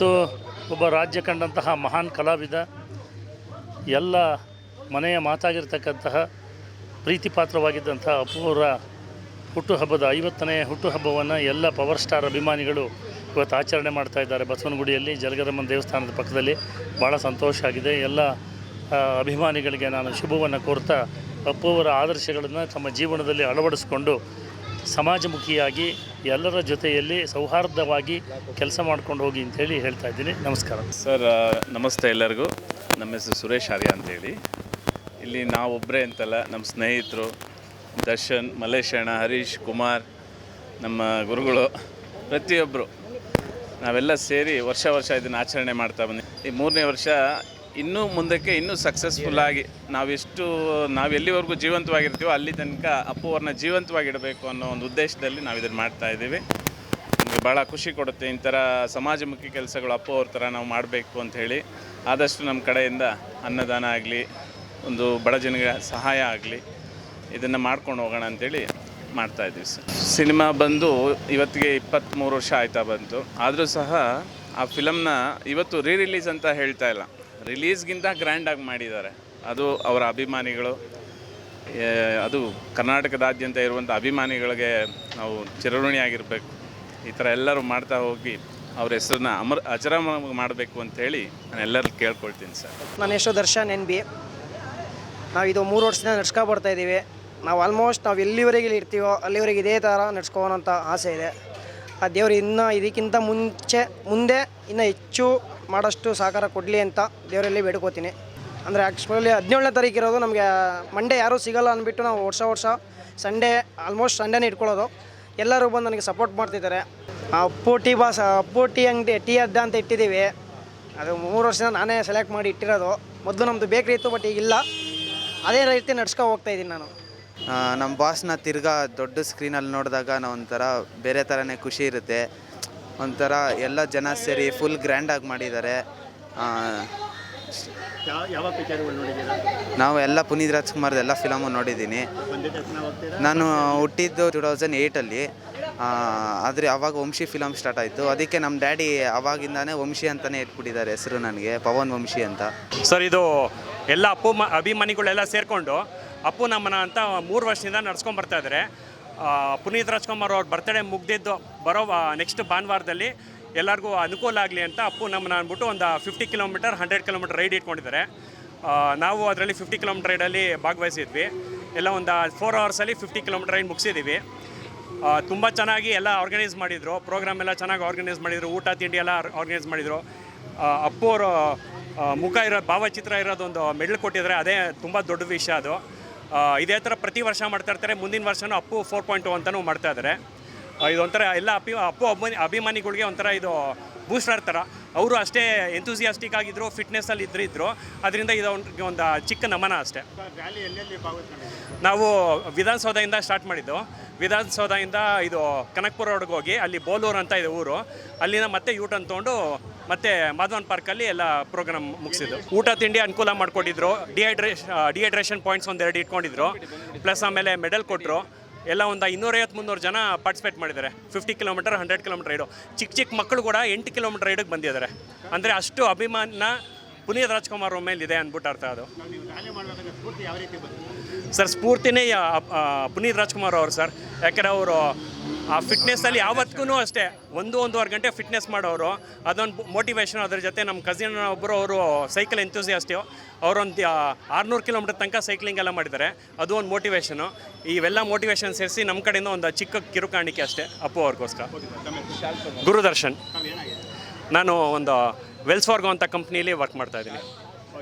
ಒಬ್ಬ ರಾಜ್ಯ ಕಂಡಂತಹ ಮಹಾನ್ ಕಲಾವಿದ, ಎಲ್ಲ ಮನೆಯ ಮಾತಾಗಿರ್ತಕ್ಕಂತಹ ಪ್ರೀತಿ ಪಾತ್ರವಾಗಿದ್ದಂತಹ ಅಪೂರ್ವ ಹುಟ್ಟುಹಬ್ಬದ ಐವತ್ತನೆಯ ಹುಟ್ಟುಹಬ್ಬವನ್ನು ಎಲ್ಲ ಪವರ್ ಸ್ಟಾರ್ ಅಭಿಮಾನಿಗಳು ಇವತ್ತು ಆಚರಣೆ ಮಾಡ್ತಾ ಇದ್ದಾರೆ. ಬಸವನಗುಡಿಯಲ್ಲಿ ಜಲಗರಮ್ಮನ ದೇವಸ್ಥಾನದ ಪಕ್ಕದಲ್ಲಿ ಭಾಳ ಸಂತೋಷ ಆಗಿದೆ. ಎಲ್ಲ ಅಭಿಮಾನಿಗಳಿಗೆ ನಾನು ಶುಭವನ್ನು ಕೋರ್ತಾ ಅಪ್ಪುವರ ಆದರ್ಶಗಳನ್ನು ತಮ್ಮ ಜೀವನದಲ್ಲಿ ಅಳವಡಿಸಿಕೊಂಡು ಸಮಾಜಮುಖಿಯಾಗಿ ಎಲ್ಲರ ಜೊತೆಯಲ್ಲಿ ಸೌಹಾರ್ದವಾಗಿ ಕೆಲಸ ಮಾಡ್ಕೊಂಡು ಹೋಗಿ ಅಂತೇಳಿ ಹೇಳ್ತಾ ಇದ್ದೀನಿ. ನಮಸ್ಕಾರ. ಸರ್ ನಮಸ್ತೆ ಎಲ್ಲರಿಗೂ. ನಮ್ಮ ಹೆಸರು ಸುರೇಶ್ ಆರ್ಯ ಅಂತೇಳಿ. ಇಲ್ಲಿ ನಾವೊಬ್ಬರೇ ಅಂತಲ್ಲ, ನಮ್ಮ ಸ್ನೇಹಿತರು ದರ್ಶನ್ ಮಲ್ಲೇಶ್ ಅಣ್ಣ ಹರೀಶ್, ಕುಮಾರ್, ನಮ್ಮ ಗುರುಗಳು ಪ್ರತಿಯೊಬ್ಬರು ನಾವೆಲ್ಲ ಸೇರಿ ವರ್ಷ ವರ್ಷ ಇದನ್ನು ಆಚರಣೆ ಮಾಡ್ತಾ ಬಂದಿ ಈ ಮೂರನೇ ವರ್ಷ ಇನ್ನೂ ಮುಂದಕ್ಕೆ ಇನ್ನೂ ಸಕ್ಸಸ್ಫುಲ್ಲಾಗಿ ನಾವೆಷ್ಟು ನಾವು ಎಲ್ಲಿವರೆಗೂ ಜೀವಂತವಾಗಿರ್ತೀವೋ ಅಲ್ಲಿ ತನಕ ಅಪ್ಪು ಅವ್ರನ್ನ ಜೀವಂತವಾಗಿಡಬೇಕು ಅನ್ನೋ ಒಂದು ಉದ್ದೇಶದಲ್ಲಿ ನಾವು ಇದನ್ನು ಮಾಡ್ತಾ ಇದ್ದೀವಿ. ನಮಗೆ ಭಾಳ ಖುಷಿ ಕೊಡುತ್ತೆ ಇಂಥರ ಥರ ಸಮಾಜಮುಖಿ ಕೆಲಸಗಳು ಅಪ್ಪು ಅವ್ರ ಥರ ನಾವು ಮಾಡಬೇಕು ಅಂತ ಹೇಳಿ. ಆದಷ್ಟು ನಮ್ಮ ಕಡೆಯಿಂದ ಅನ್ನದಾನ ಆಗಲಿ ಒಂದು ಬಡ ಜನಗಳ ಸಹಾಯ ಆಗಲಿ ಇದನ್ನು ಮಾಡ್ಕೊಂಡು ಹೋಗೋಣ ಅಂಥೇಳಿ ಮಾಡ್ತಾ ಇದ್ದೀವಿ ಸರ್. ಸಿನಿಮಾ ಬಂದು ಇವತ್ತಿಗೆ ಇಪ್ಪತ್ತ್ಮೂರು ವರ್ಷ ಆಯ್ತಾ ಬಂತು. ಆದರೂ ಸಹ ಆ ಫಿಲಮ್ನ ಇವತ್ತು ರೀ ರಿಲೀಸ್ ಅಂತ ಹೇಳ್ತಾ ಇಲ್ಲ. ರಿಲೀಸ್ಗಿಂತ ಗ್ರ್ಯಾಂಡಾಗಿ ಮಾಡಿದ್ದಾರೆ. ಅದು ಅವರ ಅಭಿಮಾನಿಗಳು. ಅದು ಕರ್ನಾಟಕದಾದ್ಯಂತ ಇರುವಂಥ ಅಭಿಮಾನಿಗಳಿಗೆ ನಾವು ಚಿರಋಣಿಯಾಗಿರಬೇಕು. ಈ ಥರ ಎಲ್ಲರೂ ಮಾಡ್ತಾ ಹೋಗಿ ಅವ್ರ ಹೆಸರನ್ನ ಅಮರ ಅಜರಾಮ ಮಾಡಬೇಕು ಅಂತೇಳಿ ನಾನು ಎಲ್ಲರೂ ಕೇಳ್ಕೊಳ್ತೀನಿ ಸರ್. ನಾನು ಹೆಸರು ದರ್ಶನ್ ಎನ್ ಬಿ ನಾವು ಇದು ಮೂರು ವರ್ಷದಿಂದ ನಡ್ಸ್ಕೊ ಬರ್ತಾ ಇದ್ದೀವಿ. ನಾವು ಆಲ್ಮೋಸ್ಟ್ ನಾವು ಎಲ್ಲಿವರೆಗೆ ಇಲ್ಲಿ ಇರ್ತೀವೋ ಅಲ್ಲಿವರೆಗೆ ಇದೇ ಥರ ನಡ್ಸ್ಕೊಳೋಂಥ ಆಸೆ ಇದೆ. ಆ ದೇವರು ಇನ್ನೂ ಇದಕ್ಕಿಂತ ಮುಂಚೆ, ಮುಂದೆ ಇನ್ನೂ ಹೆಚ್ಚು ಮಾಡೋಷ್ಟು ಸಹಕಾರ ಕೊಡಲಿ ಅಂತ ದೇವರಲ್ಲಿ ಬೇಡ್ಕೋತೀನಿ. ಅಂದರೆ ಆ್ಯಕ್ಚುಲಿ ಹದಿನೇಳನೇ ತಾರೀಕು ಇರೋದು ನಮಗೆ ಮಂಡೇ ಯಾರೂ ಸಿಗಲ್ಲ ಅಂದ್ಬಿಟ್ಟು ನಾವು ವರ್ಷ ವರ್ಷ ಸಂಡೇ ಆಲ್ಮೋಸ್ಟ್ ಸಂಡೇನೇ ಇಟ್ಕೊಳ್ಳೋದು. ಎಲ್ಲರೂ ಬಂದು ನನಗೆ ಸಪೋರ್ಟ್ ಮಾಡ್ತಿದ್ದಾರೆ. Appu tea boss Appu tea ಅಂಗಡಿ, ಟೀ ಅದ್ದ ಅಂತ ಇಟ್ಟಿದ್ದೀವಿ. ಅದು ಮೂರು ವರ್ಷದಿಂದ ನಾನೇ ಸೆಲೆಕ್ಟ್ ಮಾಡಿ ಇಟ್ಟಿರೋದು. ಮೊದಲು ನಮ್ಮದು ಬೇಕ್ರಿ ಇತ್ತು ಬಟ್ ಈಗಿಲ್ಲ. ಅದೇ ರೀತಿ ನಡ್ಸ್ಕೊ ಹೋಗ್ತಾ ಇದ್ದೀನಿ ನಾನು. ನಮ್ಮ ಬಾಸ್ನ ತಿರ್ಗಾ ದೊಡ್ಡ ಸ್ಕ್ರೀನಲ್ಲಿ ನೋಡಿದಾಗ ನಾವು ಒಂಥರ ಬೇರೆ ಥರನೇ ಖುಷಿ ಇರುತ್ತೆ. ಒಂಥರ ಎಲ್ಲ ಜನ ಸೇರಿ ಫುಲ್ ಗ್ರ್ಯಾಂಡಾಗಿ ಮಾಡಿದ್ದಾರೆ. ಆ, ಯಾವ ಪಿಕ್ಚರ್ಗಳು ನೋಡಿದ್ದೀರಾ? ನಾವು ಎಲ್ಲ ಪುನೀತ್ ರಾಜ್ಕುಮಾರ್ದು ಎಲ್ಲ ಫಿಲಮು ನೋಡಿದ್ದೀನಿ. ನಾನು ಹುಟ್ಟಿದ್ದು ಟು ತೌಸಂಡ್ ಏಯ್ಟಲ್ಲಿ ಆದರೆ ಅವಾಗ ವಂಶಿ ಫಿಲಮ್ ಸ್ಟಾರ್ಟ್ ಆಯಿತು. ಅದಕ್ಕೆ ನಮ್ಮ ಡ್ಯಾಡಿ ಅವಾಗಿಂದಾನೇ ವಂಶಿ ಅಂತಲೇ ಇಟ್ಬಿಟ್ಟಿದ್ದಾರೆ ಹೆಸರು ನನಗೆ ಪವನ್ ವಂಶಿ ಅಂತ. ಸರ್ ಇದು ಎಲ್ಲ ಅಪ್ಪು ಮ ಅಭಿಮಾನಿಗಳೆಲ್ಲ ಸೇರಿಕೊಂಡು ಅಪ್ಪು ನಮ್ಮನ ಅಂತ ಮೂರು ವರ್ಷದಿಂದ ನಡ್ಸ್ಕೊಂಡು ಬರ್ತಾ ಇದ್ದಾರೆ ಪುನೀತ್ ರಾಜ್ಕುಮಾರ್ ಅವ್ರ ಬರ್ತಡೇ ಮುಗ್ದಿದ್ದು ಬರೋ ನೆಕ್ಸ್ಟ್ ಭಾನುವಾರದಲ್ಲಿ ಎಲ್ಲರಿಗೂ ಅನುಕೂಲ ಆಗಲಿ ಅಂತ ಅಪ್ಪು ನಮ್ಮನ ಅಂದ್ಬಿಟ್ಟು ಒಂದು fifty kilometre hundred kilometre ride ಇಟ್ಕೊಂಡಿದ್ದಾರೆ. ನಾವು ಅದರಲ್ಲಿ ಫಿಫ್ಟಿ ಕಿಲೋಮೀಟರ್ ರೈಡಲ್ಲಿ ಭಾಗವಹಿಸಿದ್ವಿ. ಎಲ್ಲ ಒಂದು ಫೋರ್ ಅವರ್ಸಲ್ಲಿ ಫಿಫ್ಟಿ ಕಿಲೋಮೀಟರ್ ರೈಡ್ ಮುಗಿಸಿದ್ದೀವಿ ತುಂಬ ಚೆನ್ನಾಗಿ ಎಲ್ಲ ಆರ್ಗನೈಸ್ ಮಾಡಿದರು. ಪ್ರೋಗ್ರಾಮ್ ಎಲ್ಲ ಚೆನ್ನಾಗಿ ಆರ್ಗನೈಸ್ ಮಾಡಿದರು. ಊಟ, ತಿಂಡಿ ಎಲ್ಲ ಆರ್ಗನೈಸ್ ಮಾಡಿದರು. ಅಪ್ಪು ಅವರು ಮುಖ ಇರೋ, ಭಾವಚಿತ್ರ ಇರೋದೊಂದು ಮೆಡಲ್ ಕೊಟ್ಟಿದ್ದಾರೆ. ಅದೇ ತುಂಬ ದೊಡ್ಡ ವಿಷಯ ಅದು. ಇದೇ ಥರ ಪ್ರತಿ ವರ್ಷ ಮಾಡ್ತಾ ಇರ್ತಾರೆ. ಮುಂದಿನ ವರ್ಷನೂ ಅಪ್ಪು ಫೋರ್ ಪಾಯಿಂಟ್ ಟು ಅಂತಲೂ ಮಾಡ್ತಾ ಇದ್ದಾರೆ ಇದು ಇದೊಂಥರ ಎಲ್ಲ ಅಪಿ ಅಪ್ಪು ಅಭಿಮಾನಿ ಅಭಿಮಾನಿಗಳಿಗೆ ಒಂಥರ ಇದು ಬೂಸ್ಟರ್ ಥರ. ಅವರು ಅಷ್ಟೇ ಎಂತೂಸಿಯಾಸ್ಟಿಕ್ ಆಗಿದ್ದರು ಫಿಟ್ನೆಸ್ಸಲ್ಲಿ ಇದ್ರು ಇದ್ದರು ಅದರಿಂದ ಇದು ಒಂದು ಚಿಕ್ಕ ನಮನ ಅಷ್ಟೇ. ನಾವು ವಿಧಾನಸೌಧದಿಂದ ಸ್ಟಾರ್ಟ್ ಮಾಡಿದ್ದು. ವಿಧಾನಸೌಧದಿಂದ ಇದು ಕನಕಪುರ ರೋಡ್ಗೆ ಹೋಗಿ ಅಲ್ಲಿ ಬೋಲೂರು ಅಂತ ಇದೆ ಊರು. ಅಲ್ಲಿಂದ ಮತ್ತೆ ಯೂಟರ್ನ್ ತೊಗೊಂಡು ಮತ್ತೆ ಮಾಧವನ್ ಪಾರ್ಕಲ್ಲಿ ಎಲ್ಲ ಪ್ರೋಗ್ರಾಮ್ ಮುಗಿಸಿದ್ದು. ಊಟ, ತಿಂಡಿ ಅನುಕೂಲ ಮಾಡಿಕೊಟ್ಟಿದ್ರು ಡಿಹೈಡ್ರೇಷನ್ ಡಿಹೈಡ್ರೇಷನ್ ಪಾಯಿಂಟ್ಸ್ ಒಂದೆರಡು ಇಟ್ಕೊಂಡಿದ್ರು. ಪ್ಲಸ್ ಆಮೇಲೆ ಮೆಡಲ್ ಕೊಟ್ಟರು ಎಲ್ಲ ಒಂದು ಇನ್ನೂರೈವತ್ತು ಮುನ್ನೂರು ಜನ ಪಾರ್ಟಿಸಿಪೇಟ್ ಮಾಡಿದ್ದಾರೆ. Fifty kilometre hundred kilometre ride ಚಿಕ್ಕ ಚಿಕ್ಕ ಮಕ್ಕಳು ಕೂಡ ಎಂಟು ಕಿಲೋಮೀಟರ್ ರೈಡಿಗೆ ಬಂದಿದ್ದಾರೆ. ಅಂದರೆ ಅಷ್ಟು ಅಭಿಮಾನ ಪುನೀತ್ ರಾಜ್ಕುಮಾರ್ ಅವ್ರ ಮೇಲೆ ಇದೆ ಅಂದ್ಬಿಟ್ಟು ಅರ್ಥ ಅದು. ಸರ್ ಸ್ಫೂರ್ತಿನೇ ಪುನೀತ್ ರಾಜ್ಕುಮಾರ್ ಅವರು ಸರ್. ಯಾಕಂದರೆ ಅವರು ಆ ಫಿಟ್ನೆಸ್ಸಲ್ಲಿ ಯಾವತ್ತಿಗೂ ಅಷ್ಟೇ ಒಂದು ಒಂದೂವರೆ ಗಂಟೆ ಫಿಟ್ನೆಸ್ ಮಾಡೋರು. ಅದೊಂದು ಮೋಟಿವೇಶನ್ ಅದ್ರ ಜೊತೆ ನಮ್ಮ ಕಸಿನ್ ಒಬ್ಬರು ಅವರು ಸೈಕಲ್ ಎಂತೂಸಿಯಾಸ್ಟಿವ್ ಅವರೊಂದು ಆರುನೂರು ಕಿಲೋಮೀಟರ್ ತನಕ ಸೈಕ್ಲಿಂಗ್ ಎಲ್ಲ ಮಾಡಿದ್ದಾರೆ. ಅದು ಒಂದು ಮೋಟಿವೇಶನು ಇವೆಲ್ಲ ಮೋಟಿವೇಶನ್ ಸೇರಿಸಿ ನಮ್ಮ ಕಡೆಯಿಂದ ಒಂದು ಚಿಕ್ಕ ಕಿರುಕಾಣಿಕೆ ಅಷ್ಟೇ ಅಪ್ಪು ಅವ್ರಿಗೋಸ್ಕರ. ಗುರುದರ್ಶನ್. ನಾನು ಒಂದು ವೆಲ್ಸ್ ಫಾರ್ಗೋ ಅಂತ ಕಂಪ್ನಿಲಿ ವರ್ಕ್ ಮಾಡ್ತಾ ಇದ್ದೀನಿ.